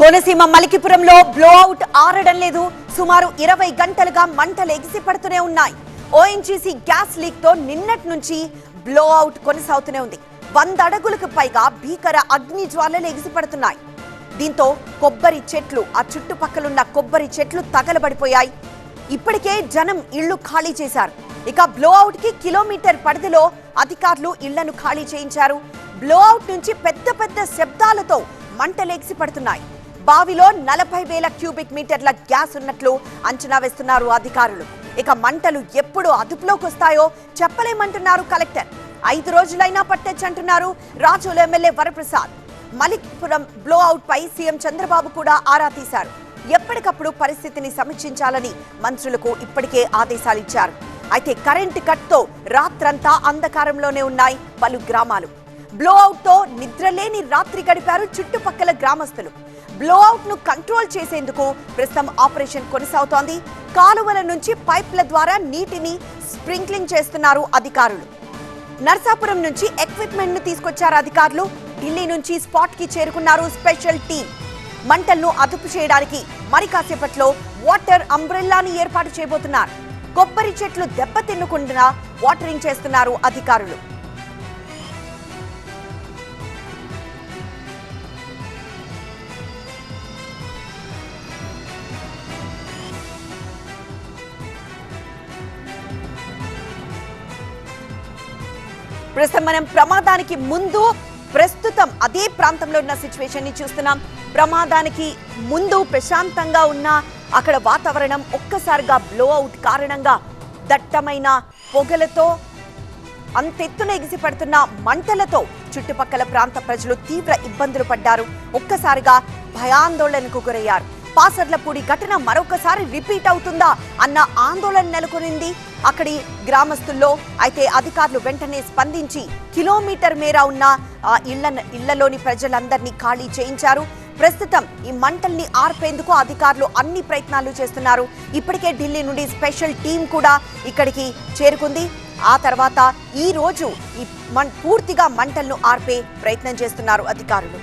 Konaseema మలికిపురంలో blowout ఆరడం లేదు. సుమారు ఇరవై గంటలుగా మంటలు ఎగిసిపడుతూనే ఉన్నాయి. ఓఎన్జీసీ గ్యాస్ లీక్తో నిన్నటి నుంచి బ్లోఅవుట్ కొనసాగుతూనే ఉంది. వంద అడుగులకు పైగా భీకర అగ్ని జ్వాలలు ఎగిసిపడుతున్నాయి దీంతో కొబ్బరి చెట్లు ఆ చుట్టుపక్కలున్న కొబ్బరి చెట్లు తగలబడిపోయాయి. ఇప్పటికే జనం ఇళ్ళు ఖాళీ చేశారు. ఇక బ్లోఅవుట్కి కిలోమీటర్ పరిధిలో అధికారులు ఇళ్ళను ఖాళీ చేయించారు. బ్లోఅవుట్ నుంచి పెద్ద పెద్ద శబ్దాలతో మంటలు ఎగిసిపడుతున్నాయి బావిలో నలభై వేల క్యూబిక్ మీటర్ల గ్యాస్ ఉన్నట్లు అంచనా వేస్తున్నారు అధికారులు. ఇక మంటలు ఎప్పుడు అదుపులోకి వస్తాయో చెప్పలేమంటున్నారు కలెక్టర్. ఐదు రోజులైనా పట్టొచ్చంటున్నారు రాజోలు ఎమ్మెల్యే వరప్రసాద్. మలిక్పురం బ్లోఅవుట్ పై సీఎం చంద్రబాబు కూడా ఆరా తీశారు. ఎప్పటికప్పుడు పరిస్థితిని సమీక్షించాలని మంత్రులకు ఇప్పటికే ఆదేశాలిచ్చారు. అయితే కరెంటు కట్తో రాత్రంతా అంధకారంలోనే ఉన్నాయి పలు గ్రామాలు. బ్లోఅవుట్తో నిద్రలేని రాత్రి గడిపారు చుట్టుపక్కల గ్రామస్తులు. బ్లోఅవుట్ను కంట్రోల్ చేసేందుకు ప్రస్తుతం ఆపరేషన్ కొనసాగుతోంది. కాలువల నుంచి పైప్ల ద్వారా నీటిని స్ప్రింక్లింగ్ చేస్తున్నారు అధికారులు. నర్సాపురం నుంచి ఎక్విప్మెంట్ను తీసుకొచ్చారు అధికారులు. ఢిల్లీ నుంచి స్పాట్కి చేరుకున్నారు స్పెషల్ టీం మంటలను అదుపు చేయడానికి మరి కాసేపట్లో వాటర్ అంబ్రెల్లాని ఏర్పాటు చేయబోతున్నారు. కొబ్బరి చెట్లు దెబ్బతిన్నకుండా వాటరింగ్ చేస్తున్నారు అధికారులు. ప్రస్తుతం మనం ప్రమాదానికి ముందు ప్రస్తుతం అదే ప్రాంతంలో ఉన్న సిచ్యువేషన్ని చూస్తున్నాం. ప్రమాదానికి ముందు ప్రశాంతంగా ఉన్న అక్కడ వాతావరణం ఒక్కసారిగా బ్లో అవుట్ కారణంగా దట్టమైన పొగలతో అంతెత్తున ఎగిసిపడుతున్న మంటలతో చుట్టుపక్కల ప్రాంత ప్రజలు తీవ్ర ఇబ్బందులు పడ్డారు. ఒక్కసారిగా భయాందోళనకు గురయ్యారు. పాసర్లపూడి ఘటన మరొకసారి రిపీట్ అవుతుందా అన్న ఆందోళన నెలకొనింది. అక్కడి గ్రామస్తుల్లో అయితే అధికారులు వెంటనే స్పందించి కిలోమీటర్ మేర ఉన్న ఆ ఇళ్ళ ఇళ్ళలోని ప్రజలందరినీ ఖాళీ చేయించారు. ప్రస్తుతం ఈ మంటల్ని ఆర్పేందుకు అధికారులు అన్ని ప్రయత్నాలు చేస్తున్నారు. ఇప్పటికే ఢిల్లీ నుండి స్పెషల్ టీం కూడా ఇక్కడికి చేరుకుంది. ఆ తర్వాత ఈ రోజు ఈ మన్ పూర్తిగా మంటలను ఆర్పే ప్రయత్నం చేస్తున్నారు అధికారులు.